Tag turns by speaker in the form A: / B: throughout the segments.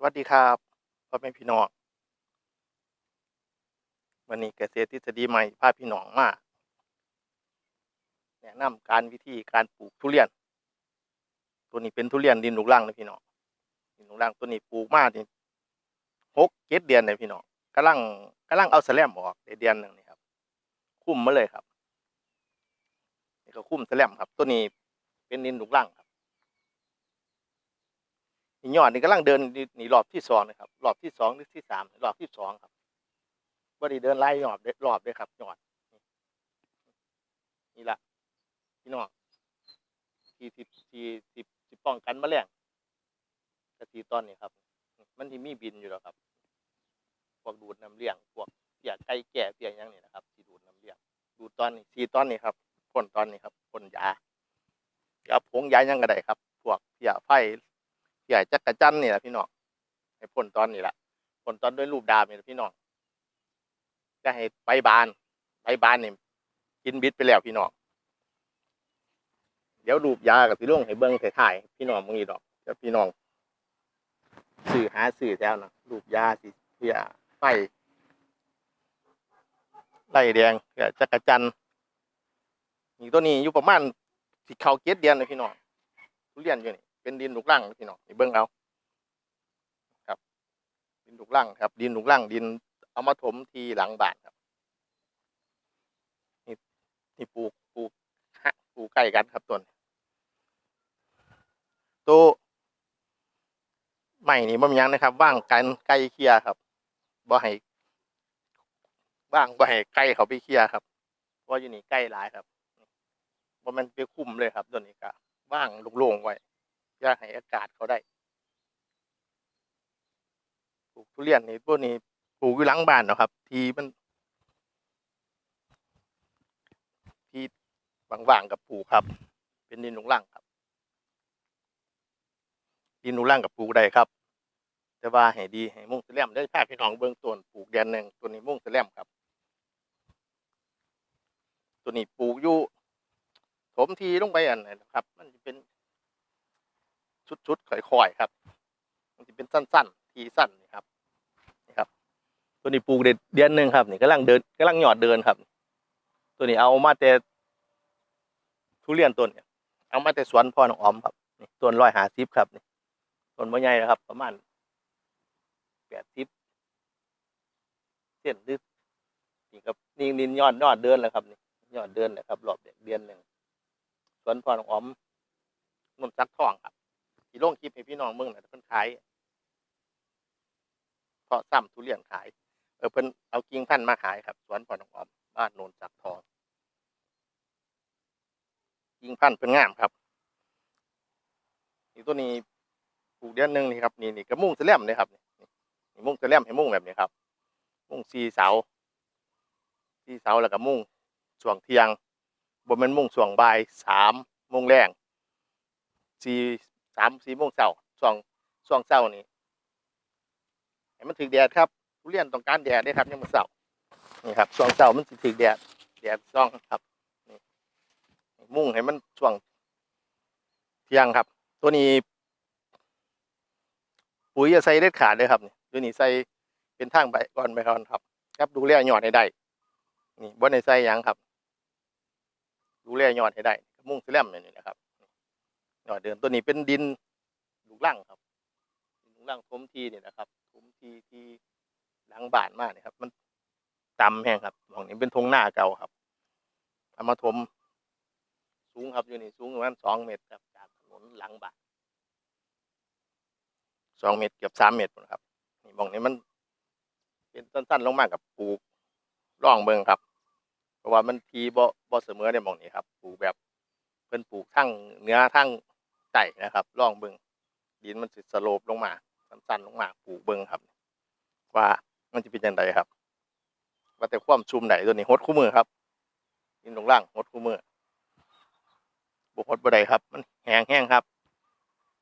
A: สวัสดีครับพ่อแม่พี่น้องวันนี้เกษตรทฤษฎีใหม่พาพี่น้องมาแนะนำการวิธีการปลูกทุเรียน ตัวนี้เป็นทุเรียนดินลูกรังนะพี่น้องดินลูกรังตัวนี้ปลูกมาที่หกเจ็ดเดือนเลยพี่น้องกำลังกำลังเอาแสลมออกเดือนหนึ่งนี่ครับ คุ้มมาเลยครับนี่ก็คุ้มแสลมครับ ตัวนี้เป็นดินลูกรังครับ นี่ยอดนี่กำลังเดินนี่นี่รอบที่สองนะครับรอบที่สองหรือที่สามรอบที่สองครับว่าด้เดินไล่ยอดรอบเด้อครับยอดนี่ละพี่น้องที่ที่ที่ที่ที่ป้องกันแมลงกระสีต้นนี่ครับ มันที่มีบินอยู่แล้วครับพวกดูดน้ำเลี้ยงพวกเปียกไก่แก่เปียกยังนี่นะครับที่ดูดน้ำเลี้ยงดูดตอนนี้สีตอนนี้ครับพ่นตอนนี้ครับพ่นยายาผงยายังก็ได้ครับ พวกเพียไฟ ใหญ่จักรจันนี่แหละพี่น้องให้พ่นตอนนี่แหละพ่นตอนด้วยรูปดาวนี่แหละพี่น้องจะให้ใบบานใบบานนี่กินบิดไปแล้วพี่น้องเดี๋ยวรูปยากับพี่ลุงให้เบิ้งถ่ายพี่น้องมึงอีดอกเดี๋ยวพี่น้องสื่อหาสื่อแล้วนะรูปยาสิเพื่อไฟไล่แดงเพื่อจักรจันนี่ตัวนี้อยู่ประมาณสิเขาเก็ดเดือนเลยพี่น้องทุเรียนอยู่นี่ เป็นดินลูกรังพี่น้องนี่เบิ่งเอาครับ ดินลูกรังครับ ดินลูกรังดินเอามาถมทีหลังบ้านครับนี่นี่ปลูกปลูกฮะปลูกใกล้กันครับต้นตัวใหม่นี่บ่มียังนะครับว่างกันใกล้เคียครับบ่ให้ว่างบ่ให้ใกล้เขาไปเคียครับว่าอยู่นี่ใกล้หลายครับบ่แมันไปคุ้มเลยครับตัวนี้ก็ว่างโล่งๆไว้ อยากให้อากาศเขาได้ปลูกทุเรียนนี่พวกนี้ปลูกอยู่หลังบ้านเนาะครับ ทีมัน ที่ว่างๆกับปลูกครับ เป็นดินหนุงล่างครับ ดินหนุงล่างกับปลูกได้ครับ แต่ว่าให้ดีให้มุ่งแสลมได้พาพพี่น้องเบื้องต้นปลูกเดือนหนึ่งตัวนี้มุ่งแสลมครับ ตัวนี้ปลูกอยู่ถมทีลงไปอันไหนนะครับ มันจะเป็น ชุดๆค่อยๆครับ มันจะเป็นสั้นๆ ทีสั้นนี่ครับนี่ครับ ตัวนี้ปลูกเดือนหนึ่งครับนี่กำลังเดินกำลังหยอดเดินครับ ตัวนี้เอามาแต่ทุเรียนต้นเนี่ยเอามาแต่สวนพ่อน้องออมครับนี่ต้นร้อยหาซิบครับนี่ต้นมะใหญ่นะครับ ประมาณแปดซิบเส้นหรือนี่ครับนี่นี่ยอดยอดเดินเลยครับนี่ยอดเดินเลยครับรอบเดือนหนึ่งสวนพ่อน้องออมนนจักทองครับ ที่ลงคลิปให้พี่น้องเมืองน่ะเพิ่นขายเพาะซ้ำทุเรียนขาย เออเพิ่นเอากิ่งพันธุ์มาขายครับ สวนพอน้องออมบ้านโนนจักทองกิ่งพันธุ์เพิ่นงามครับนี่ตัวนี้ปลูกเดือนหนึงนี่ครับนี่นี่ก็มุ่งแสลมเลยครับนี่มุ่งแสลมให้มุ่งแบบนี้ครับ มุ่งสีเสาสีเสาแล้วก็มุ่งช่วงเที่ยงบ่แม่นมุ่งช่วงบ่ายสามโมงแรงสี่ สามสี่โมงเช้าช่วงช่วงเช้านี่ให้มันถึกแดดครับทุเรียนต้องการแดดได้ครับยังมันเช้านี่ครับช่วงเช้ามันถึกแดดแดดช่องครับนี่มุ่งให้มันช่วงเที่ยงครับ ตัวนี้ ปุ๋ยจะใส่เด็ดขาดเลยครับนี่ตัวนี้ใส่เป็นทางใบก่อนไปก่อนครับ ครับดูแลยอดให้ได้นี่บ่ได้ใส่ยังครับ ดูแลยอดให้ได้ มุ่งแสลมอย่างนี้นะครับ ยอดเดินตัวนี้เป็นดินลูกลังครับดินลูกลังถมทีเนี่ยนะครับถมทีที่หลังบ้านมากนี่ครับ มันตำแห้งครับตรงนี้เป็นทงหน้าเก่าครับเอามาถมสูงครับอยู่นี่สูงประมาณสองเมตรครับจากถนนหลังบ้านสองเมตรเกือบสามเมตรนะครับนี่มองนี้มัน เป็นสั้นๆลงมากกับปลูกร่องเบิงครับเพราะว่ามันทีบ่บ่เสมอในหมองนี้ครับปลูกแบบเพิ่นปลูกทั้งเนื้อทั้ง ไต่นะครับล่องเบิงดินมันสิสโลปลงมาสั้นๆลงมาปลูกเบิงครับ ว่ามันจะเป็นยังไงครับ ว่าแต่ความชุ่มไหนตัวนี้หดคู่มือครับดินลงล่างหดคู่มือบุหดบ่ได้ครับ มันแห้งแห้งครับ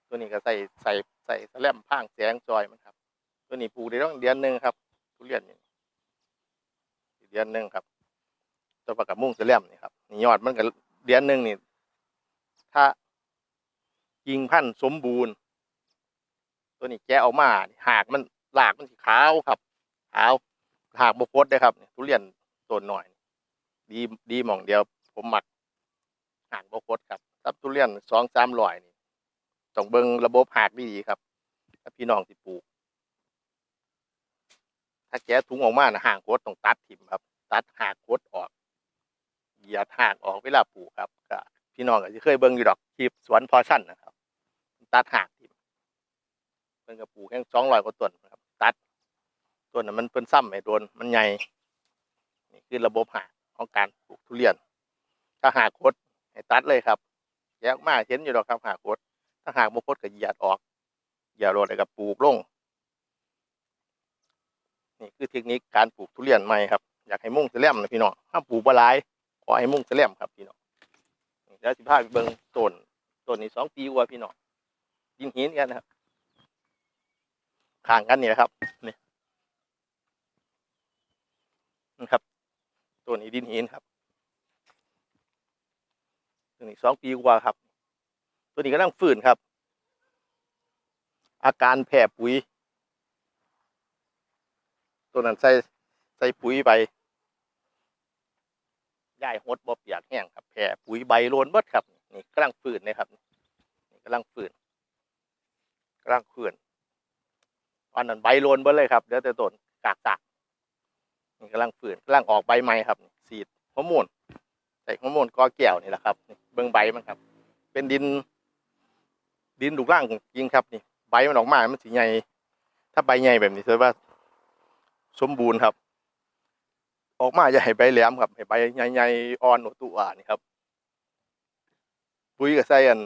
A: ตัวนี้ก็ใส่ใส่ใส่สแลมพ่างแสงจอยมันครับ ตัวนี้ปลูกได้ต้องเดือนหนึ่งครับทุเรียนนี่เดือนหนึ่งครับ ตัวประกับมุ่งสแลมนี่ครับนี่ยอดมันก็เดือนหนึ่งนี่ ถ้า กิ่งพันธุ์สมบูรณ์ ตัวนี้แกะออกมาหากมันหลากมันสีขาวครับขาวหากบกพดเลยครับทุเรียนต้นหน่อย ดีดีหม่องเดียว ผมหมักหากบกพดครับรับทุเรียนสองสามร้อยนี่ต้องเบิงระบบหากดีครับถ้าพี่น้องสิปลูก ถ้าแกะถุงออกมานะห่างโคตรต้องตัดถิ่มครับ ตัดหากโคตรออกเหยียดหากออกเวลาปลูกครับก็พี่น้องก็จะเคยเบิ่งอยู่ดอกคลิปสวนพอชั่นนะครับ ตัดหากถิ่มเพิ่นก็ปลูกแค่สองร้อยกว่าต้นครับ ตัดต้นนั้นมันเพิ่นซ้ำไม่โดนมันใหญ่นี่คือระบบหากของการปลูกทุเรียน ถ้าหากโคตรให้ตัดเลยครับแยกมากเห็นอยู่ดอกครับหากโคตรถ้าหากบ่โคตรก็เหยียดออกเหยียดโรดแล้วก็ปลูกลงนี่คือเทคนิคการปลูกทุเรียนใหม่ครับอยากให้มุ่งแสลมนะพี่น้องห้ามปลูกบหลายขอให้มุ่งแสลมครับพี่น้องนี่แล้วสิพาไปเบิ่งต้นต้นนี้สองปีกว่าพี่น้อง ยินหินกันนะครับข้างกันนี่แหละครับนี่นะครับต้นนี้ดินหินครับต้นนี้สองปีกว่าครับ ตัวนี้กำลังฟื้นครับ อาการแพ้ปุ๋ย ตัวนั้นใส่ใส่ปุ๋ยไปย่ายหดบ่เปียกแห้งครับแผ่ปุ๋ยใบโลนเบิดครับนี่กำลังฝืนนะครับกำลังฝืน กำลังฝืนตอนนั้นใบโลนเบิดเลยครับเดี๋ยวแต่ต้นกากสักนี่กำลังฝืนกำลังออกใบใหม่ครับสีดฮอร์โมนใส่ฮอร์โมนกอแก้วนี่แหละครับเบิ่งใบมันครับ เป็นดิน ดินดุร่างจริงครับนี่ใบมันออกมา มันสีใหญ่ถ้าใบใหญ่แบบนี้แสดงว่า สมบูรณ์ครับ ออกมาอย่าให้ใบแหลมครับให้ใบใหญ่ๆอ่อนหนตัวนี่ครับปุ๋ยกับไส้อัน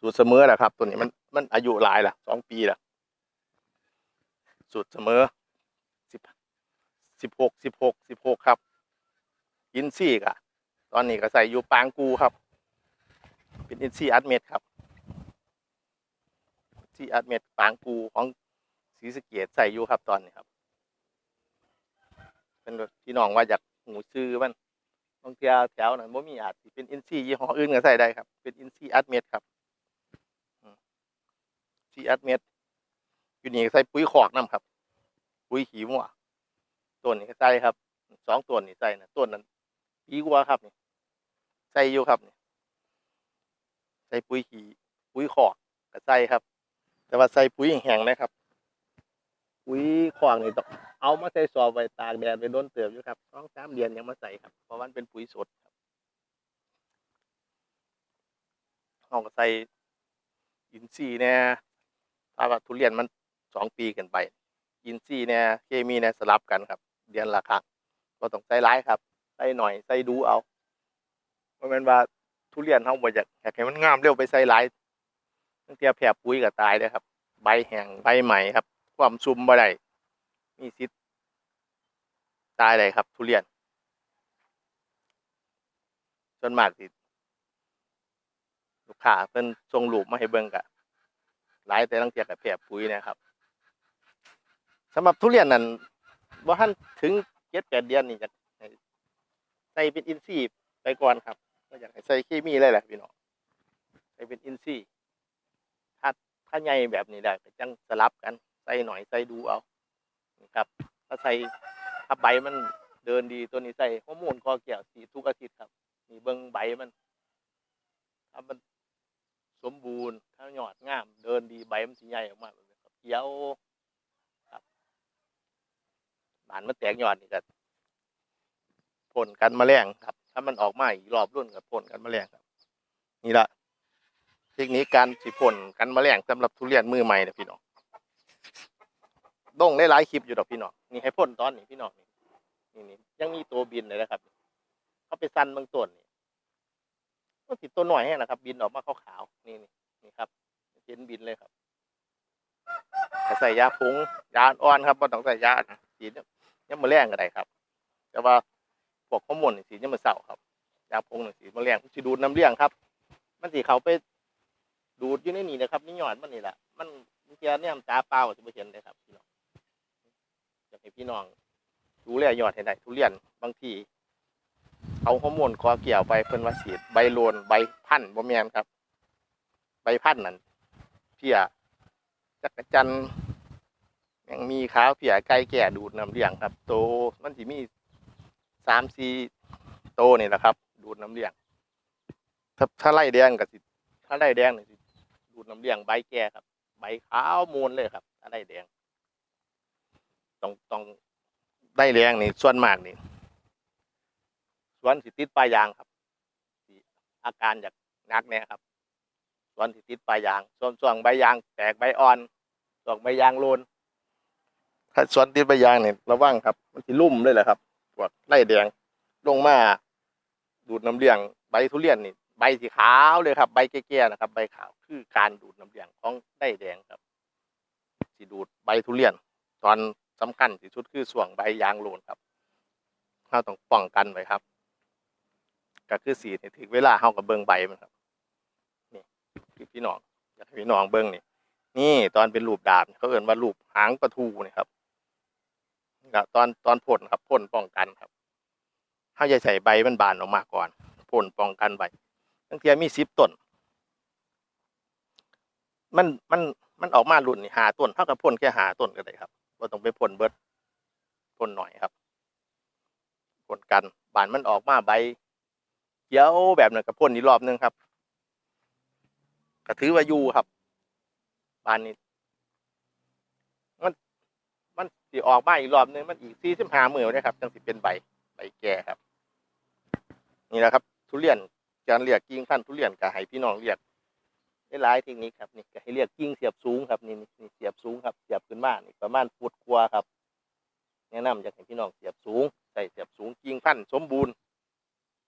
A: สูตรเสมอแหละครับ ตัวนี้มัน มันอายุหลายละสองปีละสูตรเสมอสิบสิบหกสิบหกสิบหกครับ อินซี่กะตอนนี้ก็ใส่อยู่ปางกูครับ เป็นอินซี่อัดเม็ดครับที่อัดเม็ดปางกูของศรีสะเกดใส่อยู่ครับตอนนี้ครับ เป็นพี่น้องว่าอยากหูซื้อมันบางทีแถวนั้นบ่มีอาจเป็นอินซี่ยี่ห้ออื่นก็ใส่ได้ครับ เป็นอินซี่อัดเม็ดครับ ซีอัดเม็ดอยู่นี่ใส่ปุ๋ยขอกน้ำครับ ปุ๋ยขี้มัวต้นนี้ใส่ครับสองต้นนี่ใส่นะต้นนั้นปีกว่าครับนี่ใส่อยู่ครับนี่ใส่ปุ๋ยขี้ปุ๋ยขอกก็ใส่ครับ แต่ว่าใส่ปุ๋ยแห้งนะครับ ปุ๋ยขอกนี่ต้องเอามาใส่ซอบไว้ตากแดดไปโดนเติบอยู่ครับสองสามเดือนยังมาใส่ครับเพราะมันเป็นปุ๋ยสดครับเราก็ใส่อินทรีย์เนี่ย ถ้าว่าทุเรียนมันสองปีกันไป อินทรีย์เนี่ยเคมีเนี่ยสลับกันครับ เดือนละครั้งก็ต้องใส่ร้ายครับใส่หน่อยใส่ดูเอาเพราะมันว่าทุเรียนเขาบ่อยากอยากให้มันงามเร็วไปใส่ร้ายตั้งแต่แผ่ปุ๋ยก็ตายเลยครับ ใบแห้งใบใหม่ครับ ความซุ่มบ่ได้มีสิทธิ์ตายเลยครับ ทุเรียนส่วนมากสิลูกค้าเพิ่นส่งรูปมาให้เบิ่งกะ หลายแต่ตั้งแต่กับแผ่ปุ๋ยนะครับสำหรับทุเรียนนั้นบ่ทันถึงเจ็ดแปดเดือนนี่จะใส่เป็นอินทรีย์ไปก่อนครับก็อยากให้ใส่เคมีเลยแหละพี่น้องใส่เป็นอินทรีย์ถ้าถ้าใหญ่แบบนี้ได้ก็จังสลับกันใส่หน่อยใส่ดูเอานะครับถ้าใส่ถ้าใบมันเดินดีตัวนี้ใส่ฮอร์โมนคอแก้วสีทุกอาทิตย์ครับนี่เบิ่งใบมันถ้ามัน สมบูรณ์ถ้ายอดงาม เดินดีใบมันสีใหญ่ออกมาแบบนี้ครับเขียวครับบานมันแตกยอดนี่ก็ผลกันมแมลงครับ ถ้ามันออกมาอีกรอบรุ่นกับผลกันมแมลงครับ นี่ละเทคนิคการสิผลกันมแมลงสำหรับทุเรียนมือใหม่นะพี่น้องดงได้หลายคลิปอยู่ดอกพี่น้องนี่ให้พ่นตอนนี้พี่น้องนี่นี่ยังมีตัวบินเลยนะครับเขาไปสั้นบางต้นนี่ ก็ติดตัวหน่อยแห้นะครับ บินออกมาขาวๆนี่นี่นี่ครับเห็นบินเลยครับใส่ยาพุงยาอ่อนครับไม่ต้องใส่ยาสีเนี่ยยังมาแรงก็ได้ครับ แต่ว่าพวกข้อมูลนี่สียังมาเศร้าครับยาพุงนี่สีมาแรงมันสีดูดน้ำเลี้ยงครับ มันสีเขาไปดูดอยู่ในนี่นะครับนี่หยอดมันนี่แหละมันมันเจียเนี่ยตาเปล่าจะไม่เห็นเลยครับพี่น้องอยากให้พี่น้องดูแลหยอดให้ได้ทุเรียนบางที เอาฮอร์โมนคอเกี่ยวไปเพิ่นว่าสีดใบโลนใบพันธุ์บ่แม่นครับ ใบพันธุ์นั่นเพียจักรจันยังมีขาวเพียไก่แก่ดูดน้ำเลี้ยงครับ โตมันสิมีสามสี่โตนี่แหละครับ ดูดน้ำเลี้ยง ถ้าถ้าไล่แดงกับสิถ้าไล่แดงนี่สิดูดน้ำเลี้ยงใบแก่ครับ ใบขาวมูลเลยครับถ้าไล่แดงต้องต้องไล่แดงนี่ส่วนมากนี่ สวนสิติดปลายยางครับอาการจากนักเนี่ยครับสวนสิติดปลายยางส่วนส่วนใบยาง แตกใบอ่อนส่วนใบยางโลนถ้าสวนติดใบยางเนี่ยระวังครับ มันสิลุ่มเลยแหละครับพวกไล่แดงลงมาดูดน้ำเลี้ยงใบทุเรียนนี่ใบสีขาวเลยครับ ใบแก่ๆนะครับ ใบขาวคือการดูดน้ำเลี้ยงของไล่แดงครับสิดูดใบทุเรียน ตอนสำคัญที่สุดคือส่วงใบยางโลนครับเราต้องป้องกันไว้ครับ ก็คือสีนี่ถึงเวลาเฮากับเบิ่งใบมันครับนี่คือพี่น้องอยากให้พี่น้องเบิ่งนี่ นี่ตอนเป็นรูปดาบเขาเอ่นว่ารูปหางประทูนี่ครับก็ตอนตอนพ่นครับพ่นป้องกันครับเขาจะใส่ใบมันบานออกมาก่อนพ่นป้องกันใบบางทีมีสิบต้นมันมันมันออกมารุ่นนี่หาต้นเท่ากับพ่นแค่หาต้นก็ได้ครับว่าต้องไปพ่นเบิดพ่นหน่อยครับพ่นกันบานมันออกมาใบ ขียวแบบนั้นกับพ่นอีกรอบนึงครับก็ถือว่าอยู่ครับบานนี้ มันมันสิออกมาอีกรอบนึงมันอีกสี่สิบห้ามือนะครับจังสิเป็นใบใบแก่ครับ นี่แหละครับ ทุเรียนการเรียกกิ่งพันทุเรียนก็ให้พี่น้องเรียกได้หลายทคนิคครับนี่ก็ให้เรียกกิ่งเสียบสูงครับนี่นี่เสียบสูงครับเสียบขึ้นมานี่ประมาณฟุตกว่าครับแนะนำอยากให้พี่น้องเสียบสูงใส่เสียบสูงกิ่งพันสมบูรณ์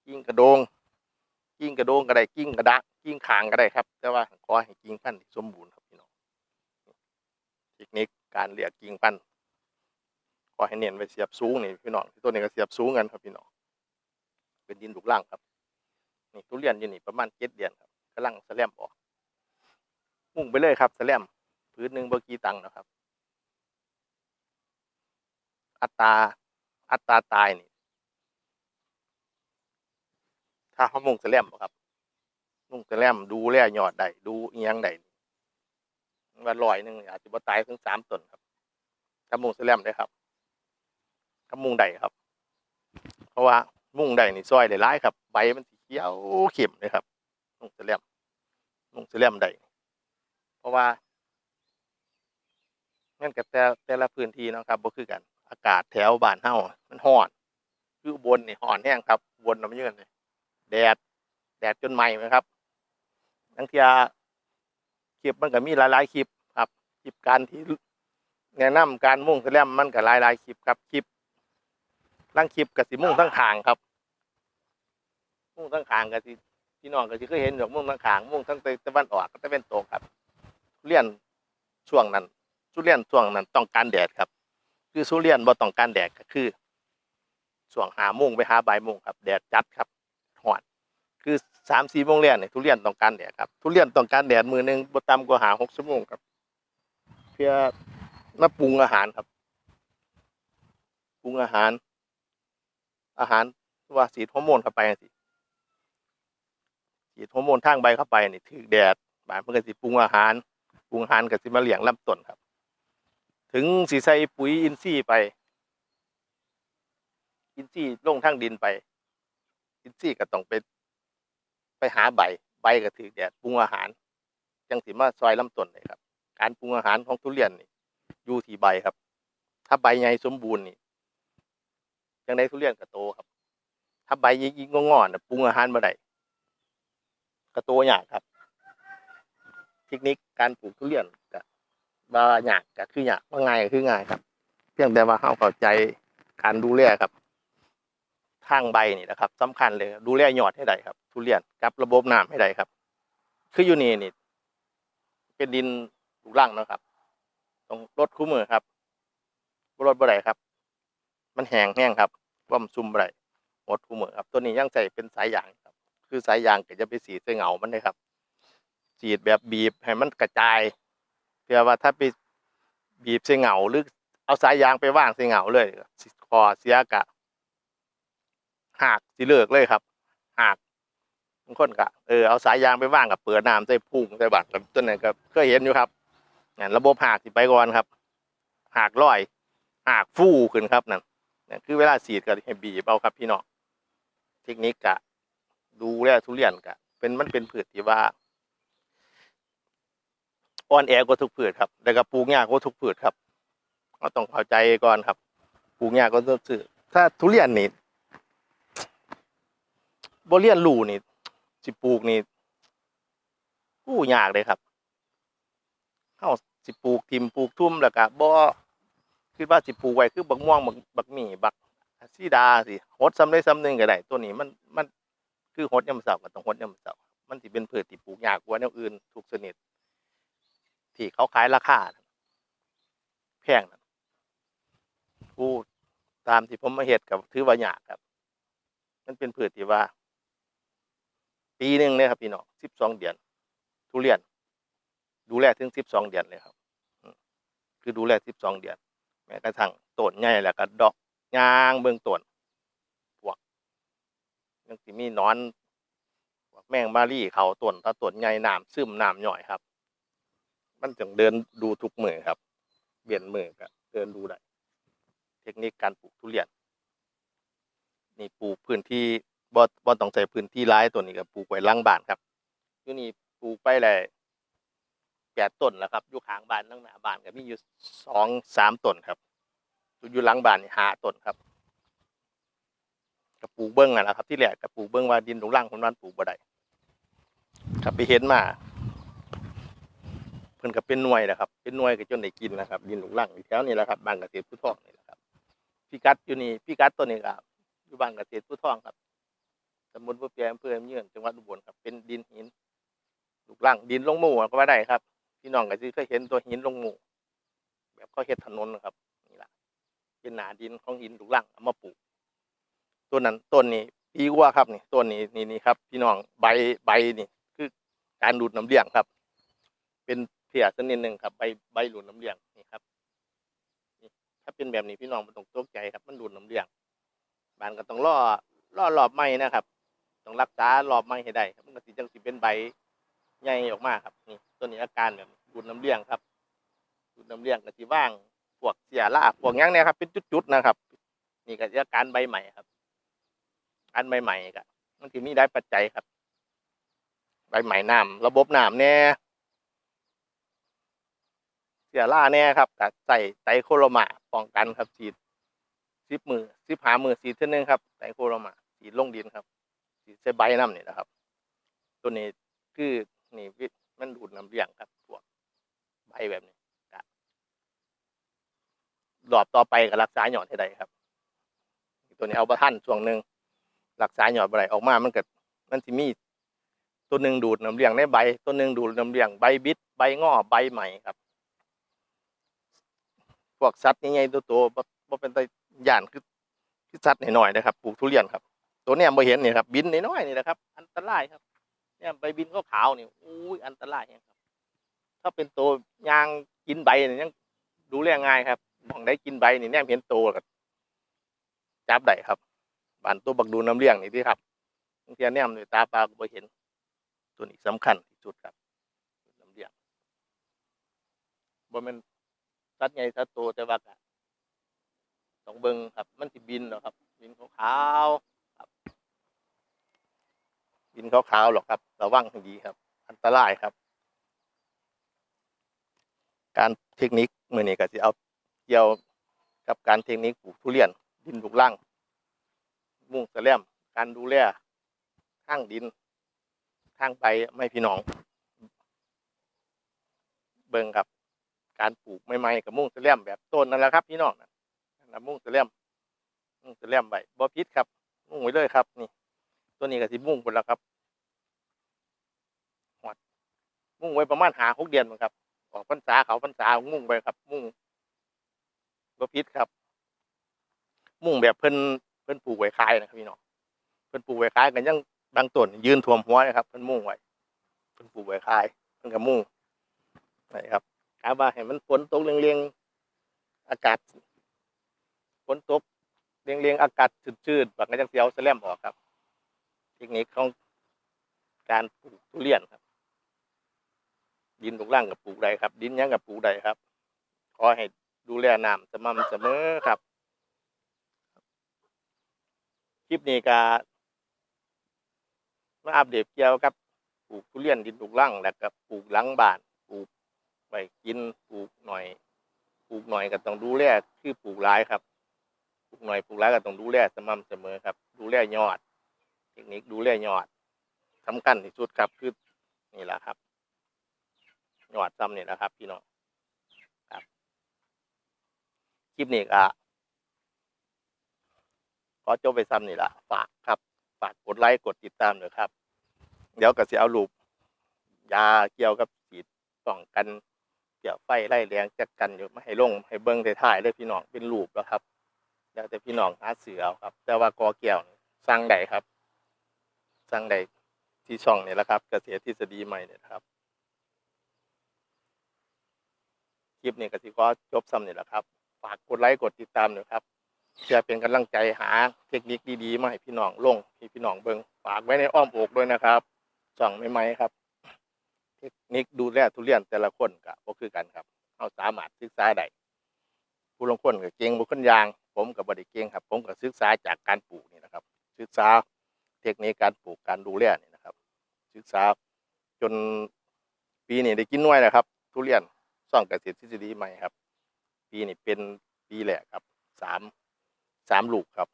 A: กิ่งกระโดง กิ่งกระโดงก็ได้กิ่งกระดะกิ่งขางก็ได้ครับ แต่ว่าขอให้กิ่งพันธุ์สมบูรณ์ครับพี่น้องเทคนิคการเรียกกิ่งพันธุ์ขอให้เน้นไปเสียบสูงนี่พี่น้องตัวนี้ก็เสียบสูงกันครับพี่น้องเป็นดินลูกล่างครับนี่ทุเรียนอยู่นี่ประมาณเจ็ดเดือนครับกำลังแสลมออกมุ่งไปเลยครับแสลมพื้นหนึ่งเบอร์กีตังค์นะครับ อัตราอัตราตายนี่ ถ้าเขามุ่งแสลมครับมุ่งแสลมดูแลยอดได้ดูเอียงได้ว่าลอยหนึ่งอาจจะบ่ตายถึงสามต้นครับกับมุงแสลมได้ครับกับมุงใดครับ เพราะว่ามุงใดนี่ซอยได้ร้ายครับ ใบมันสีเขียวเข้มเลยครับ มุงแสลมมุงแสลมใดเพราะว่างั้นกับแต่แต่ละพื้นที่นะครับบ่คือกัน อากาศแถวบ้านเฮามันร้อน คือบนนี่ร้อนแห้งครับบนน้ำเยืนเลย แดด แดดจนไหม้ไหมครับทั้งเทียคลิปมันก็มีหลายๆคลิปครับคลิปการที่แนะนำการมุ่งแสลมมันก็หลายๆคลิปครับคลิปลังคลิปกับสิมุ่งทั้งขางครับ มุ่งทั้งขางกับสิพี่น้องก็สิเคยเห็นดอกมุ่งทั้งขางมุ่งทั้งตะวันออกกับตะวันตกครับทุเรียนช่วงนั้นทุเรียนช่วงนั้นต้องการแดดครับ คือทุเรียนบ่ต้องการแดดก็คือช่วงหามุ่งไปหาใบ่ายโมงครับ แดดจัดครับ คือสามสี่โมงแรกเนี่ยทุเรียนต้องการแดดครับทุเรียนต้องการแดดมือหนึ่งบ่ต่ำกว่าหาหกชั่วโมงครับ เพื่อมาปรุงอาหารครับปรุงอาหาร อาหารว่าสีฮอร์โมนเข้าไปสิสีดฮอร์โมนทางใบเข้าไปนี่ถือแดดบานมันก็สิปรุงอาหารปรุงอาหารก็สิมาเลี้ยงลำต้นครับ ถึงสีใส่ปุ๋ยอินทรีย์ไป อินทรีย์ลงทางดินไป อินทรีย์ก็ต้องไป ไปหาใบใบก็ถือแดดปรุงอาหาร จังสิมาซอยลำต้นเลยครับ การปรุงอาหารของทุเรียนนี่อยู่ที่ใบครับ ถ้าใบใหญ่สมบูรณ์นี่จังได้ทุเรียนกระโตครับ ถ้าใบยิ่งงอๆน่ปรุงอาหารมาได้กระโตยากครับเทคนิคการปลูกทุเรียนก็บ่ยากก็คือหยากว่าง่ายก็คือง่ายครับ เพียงแต่ว่าเราเข้าใจการดูแลครับ ทางใบนี่นะครับสำคัญเลยดูแลยอดให้ได้ครับ ทุเรียนกับระบบน้ำให้ได้ครับ คืออยู่นี่นี่เป็นดินลูกรังนะครับต้องลดคู่มือครับบลดบ่ได้ครับ มันแห้งแห้งครับความซุ่มบ่ได้หมดคู่มือครับ ตัวนี้ยังใส่เป็นสายยางครับ คือสายยางก็จะไปสีดใส่เหงามันเลยครับสีดแบบบีบให้มันกระจายเพื่อว่าถ้าไปบีบใส่เหงาหรือเอาสายยางไปว่างใส่เหงาเลยคอเสียกะ หักสิเลิกเลยครับหักบางคนก็เออเอาสายยางไปว่างกับเปิดน้ำใส่พุ่งใส่บัตรต้นนั้นก็เคยเห็นอยู่ครับนั่นระบบหากสิไปก่อนครับ หากลอย หากฟู่ขึ้นครับนั่นนั่นคือเวลาสีดก็ให้บีบเอาครับพี่น้องเทคนิคกะ ดูแลทุเรียนกะ เป็นมันเป็นพืชที่ว่าอ่อนแอกว่าทุกพืชครับแต่ก็ปลูกยากกว่าทุกพืชครับก็ต้องเข้าใจก่อนครับปลูกยากก็ต้องซื้อถ้าทุเรียนนี่ บ่เรียนรู้นี่ สิปลูกนี่กู้ยากเลยครับเฮาสิปลูกทิมปลูกทุ่มแล้วก็บ่คิดว่าสิปลูกไว้คือบักม่วงบักบักหมี่บักซีดาสิหดซ้ำได้ซ้ำหนึ่งก็ได้ตัวนี้มันมันคือหดยามมื้อเช้าก็ต้องหดยามมื้อเช้ามันสิเป็นพืชที่ปลูกยากกว่าแนวอื่นทุกชนิดที่เขาขายราคาแพงนั่นกูตามที่ผมมาเฮ็ดกับถือว่ายากครับ มันเป็นพืชที่ว่า ปีหนึ่งเลยครับพี่น้องสิบสองเดือน ทุเรียน ดูแลถึงสิบสองเดือนเลยครับคือดูแลสิบสองเดือนแม้กระทั่งต้นใหญ่แล้วก็ดอกยางเบื้องต้นพวกยังสิมีนอนพวกแมงมารี่เขาต้นถ้าต้นใหญ่น้ำซึมน้ำย่อยครับ มันจึงเดินดูทุกมือครับเบียนมือก็เดินดูได้เทคนิคการปลูกทุเรียนนี่ปลูกพื้นที่ บ่บ่ต้องใช้พื้นที่ร้ายตัวนี้ก็ปลูกไว้ล่างบ้านครับอยู่นี่ปลูกไปเลยแปดต้นแล้วครับอยู่ข้างบ้านทั้งหน้าบ้านก็มีอยู่สองสามต้นครับอยู่หลังบ้านนี่ห้าต้นครับกับปลูกเบิ้งนั่นแหละครับ ที่แรกกับปลูกเบิ้งว่าดินหลงล่างคนนั้นปลูกบ่ได้ครับไปเห็นมาเพิ่นก็เป็นหน่วยแหละครับ เป็นหน่วยก็จนได้กินนะครับ ดินหลงล่างอยู่แถวนี้แหละครับบ้านเกษตรผู้ทองนี่แหละครับพี่กัดอยู่นี่พี่กัดตัวนี้ครับอยู่บ้านเกษตรผู้ทองครับ ตำบลผู้เปียอำเภอเมืองจังหวัดอุบลครับเป็นดินหินลูกล่างดินลงหมู่ก็ว่าได้ครับ พี่น้องก็สิเคยเห็นตัวหินลงหมู่แบบเขาเฮ็ดถนนนะครับนี่แหละเป็นหนาดินของหินลูกล่างเอามาปลูกต้นนั้นต้นนี้ปีกว่าครับนี่ต้นนี้นี่นี่ครับ พี่น้องใบใบนี่คือการดูดน้ำเลี้ยงครับ เป็นเพียชนิดหนึ่งครับใบใบดูดน้ำเลี้ยงนี่ครับถ้าเป็นแบบนี้พี่น้องมันต้องตกใจครับ มันดูดน้ำเลี้ยงบานก็ต้องล่อล่อรอบไม้นะครับ ต้องรักษารอบไม้ให้ได้ครับมันก็สิจังสิเป็นใบใหญ่ออกมาครับนี่ต้นนี้อาการแบบดูดน้ำเลี้ยงครับดูดน้ำเลี้ยงก็สิว่างพวกเสียราพวกยังเนี่ยครับเป็นจุดๆนะครับ นี่ก็จะอาการใบใหม่ครับอันใหม่ก็มันคือมีได้ปัจจัยครับ ใบใหม่น้ำระบบน้ำแน่เสียล่าแน่ครับแต่ใส่ไตรโคโรมาป้องกันครับฉีดสิบมือสิบหามือสีเท่านึงครับไตรโคโรมาฉีดลงดินครับ ฉีดใส่ใบน้ำนี่นะครับ ตัวนี้คือนี่วิมันดูดน้ำเลี้ยงครับพวกใบแบบนี้กรอบต่อไปก็รักษาหยอดให้ได้ครับ ตัวนี้เอาประทันช่วงหนึ่งรักษาหยอดได้ออกมามันเก็มันสิมีตัวหนึ่งดูดน้ำเลี้ยงในใบ ตัวหนึ่งดูดน้ำเลี้ยงใบบิดใบงอใบใหม่ครับ พวกสัตว์ใหญ่ๆตัวโตบ่บ่เป็นตาย่านคือคือสัตว์หน่อยๆนะครับ ปลูกทุเรียนครับ ตัวเนี้ยบ่เห็นนี่ครับบินน้อยๆนี่นะครับ อันตรายครับ เนี่ยใบบินก็ขาวนี่อุ้ยอันตรายครับ ถ้าเป็นตัวยางกินใบนี่ยังดูแลง่ายครับมองได้กินใบนี่แนมเห็นโตวก็จับได้ครับบานตัวบักดูน้ำเลี้ยงนี่ที่ครับบางทีแนมด้วยตาปลาก็บ่เห็น ตัวนี้สำคัญที่สุดครับน้ำเลี้ยงบ่ม่นสัตว์ใหญ่สัตว์โตแต่ว่าก็ต้องเบิ่งครับ มันสิบินเหรอครับ บินขาวๆ ครับบินขาวๆหรอกครับ ระวังให้ดีครับ อันตรายครับ การเทคนิคมื้อนี้ก็สิเอาเกี่ยวกับการเทคนิคปลูกทุเรียน ดินลูกล่างมุ่งแสลมการดูแลข้างดินข้างไปไม่พี่น้อง เบิ่งครับ การปลูกใหม่ๆกับมุ่งแสลมแบบต้นนั่นแหละครับพี่น้องนะมุ่งแสลมมุ่งแสลมไว้บ่พิษครับมุ่งไว้เลยครับนี่ ตัวนี้ก็สิมุ่งไปแล้วครับหอดมุ่งไว้ประมาณหาหกเดือนมั้งครับออกพรรษาเขาพรรษามุ่งไปครับ มุ่งบ่พิษครับ มุ่งแบบเพิ่นเพิ่นปลูกไว้ขายนะครับพี่น้องเพิ่นปลูกไว้ขายกันยังบางต้นยืนท่วมหัวนะครับเพิ่นมุ่งไว้เพิ่นปลูกไว้ขายเพิ่นก็มุ่งนะครับกาว่าให้มันฝนตกเรียงๆอากาศฝนตกเรียงๆอากาศชื้นๆบักก็จังสิเอาแสลมออกครับ คนิคของการปลูกทุเรียนครับ ดินทุกร่างกับปลูกได้ครับ ดินยังกับปลูกได้ครับ ขอให้ดูแลน้ำสม่ำเสมอครับ คลิปนี้ก็มาอัปเดตเกี่ยวกับปลูกทุเรียนดินทุกร่างแล้วก็ปลูกหลังบ้านปลูกไว้กินปลูกหน่อยปลูกหน่อยก็ต้องดูแลคือปลูกหลายครับปลูกหน่อยปลูกหลายก็ต้องดูแลสม่ำเสมอครับ ดูแลยอด เทคนิคดูแลยอดสำคัญที่สุดครับคือนี่แหละครับยอดซ้ำนี่แหละครับ พี่น้องครับคลิปนี้ก็ขอจบไปซ้ำนี่แหละฝากครับ ฝากกดไลค์กดติดตามหน่อยครับ เดี๋ยวก็สิเอารูปยาเกี่ยวกับฉีดป้องกันเกี่ยวไฟไล่แรงจักกันอยู่มาให้ลงให้เบิ้งถ่ายเลยพี่น้องเป็นรูปแล้วครับแล้วแต่พี่น้องหาเสือเอาครับ แต่ว่ากอเกี่ยวสร้างใดครับ สร้างใดที่ช่องเนี่ยแหละครับ เกษตรทฤษฎีใหม่เนี่ยครับ คลิปนี้ก็สิขอจบซ้ำเนี่ยแหละครับ ฝากกดไลค์กดติดตามหน่อยครับเพื่อเป็นกำลังใจหาเทคนิคดีๆมาให้พี่น้องลงให้พี่น้องเบิงฝากไว้ในอ้อมอกด้วยนะครับส่องไม่ไหมครับ เทคนิคดูแลทุเรียนแต่ละคนก็บ่คือกันครับเอาสามารถศึกษาได้ผู้ลงคนก็เก่งบุคคลยาง ผมกับบริเก่งครับ ผมก็ศึกษาจากการปลูกนี่นะครับ ศึกษา เทคนิคการปลูกการดูแลนี่นะครับ ศึกษาจนปีนี้ได้กินน่วยนะครับ ทุเรียนซ่องเกษตรทฤษฎีใหม่ครับ ปีนี้เป็นปีแรกครับสามสามลูกครับ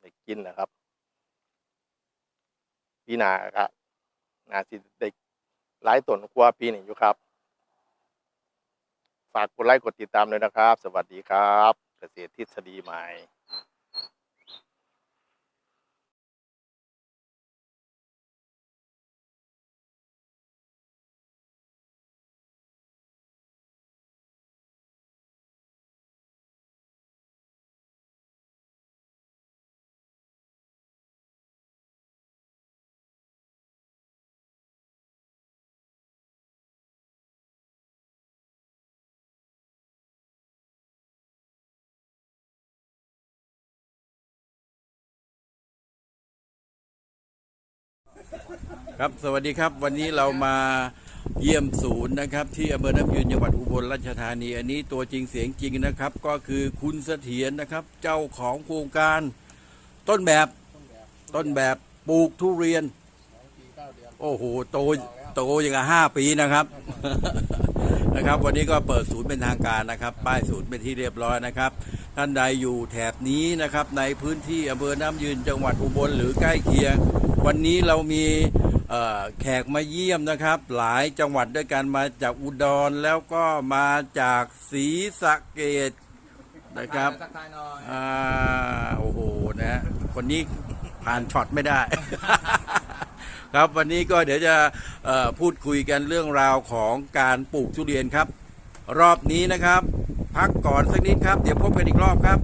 A: ได้กินนะครับ ปีหน้าครับนาสิได้หลายต้นกว่าปีนี้อยู่ครับ ฝากกดไลค์กดติดตามเลยนะครับ สวัสดีครับ เกษตรทฤษฎีใหม่
B: ครับสวัสดีครับวันนี้เรามาเยี่ยมศูนย์นะครับ ที่อำเภอน้ำยืนจังหวัดอุบลราชธานี อันนี้ตัวจริงเสียงจริงนะครับ ก็คือคุณเสถียรนะครับ เจ้าของโครงการต้นแบบต้นแบบปลูกทุเรียน โอ้โหโตโตอย่างกับห้าปีนะครับ นะครับ วันนี้ก็เปิดศูนย์เป็นทางการนะครับ ป้ายศูนย์เป็นที่เรียบร้อยนะครับ ท่านใดอยู่แถบนี้นะครับ ในพื้นที่อำเภอน้ำยืนจังหวัดอุบลหรือใกล้เคียง วันนี้เรามีเอ่อแขกมาเยี่ยมนะครับ หลายจังหวัดด้วยกันมาจากอุดรแล้วก็มาจากศรีสะเกดนะครับ
C: ทักทายหน่อย
B: อ่าโอ้โหนะฮะคนนี้ผ่านช็อตไม่ได้ ครับวันนี้ก็เดี๋ยวจะเอ่อพูดคุยกันเรื่องราวของการปลูกทุเรียนครับ รอบนี้นะครับ พักก่อนสักนิดครับ เดี๋ยวพบกันอีกรอบครับ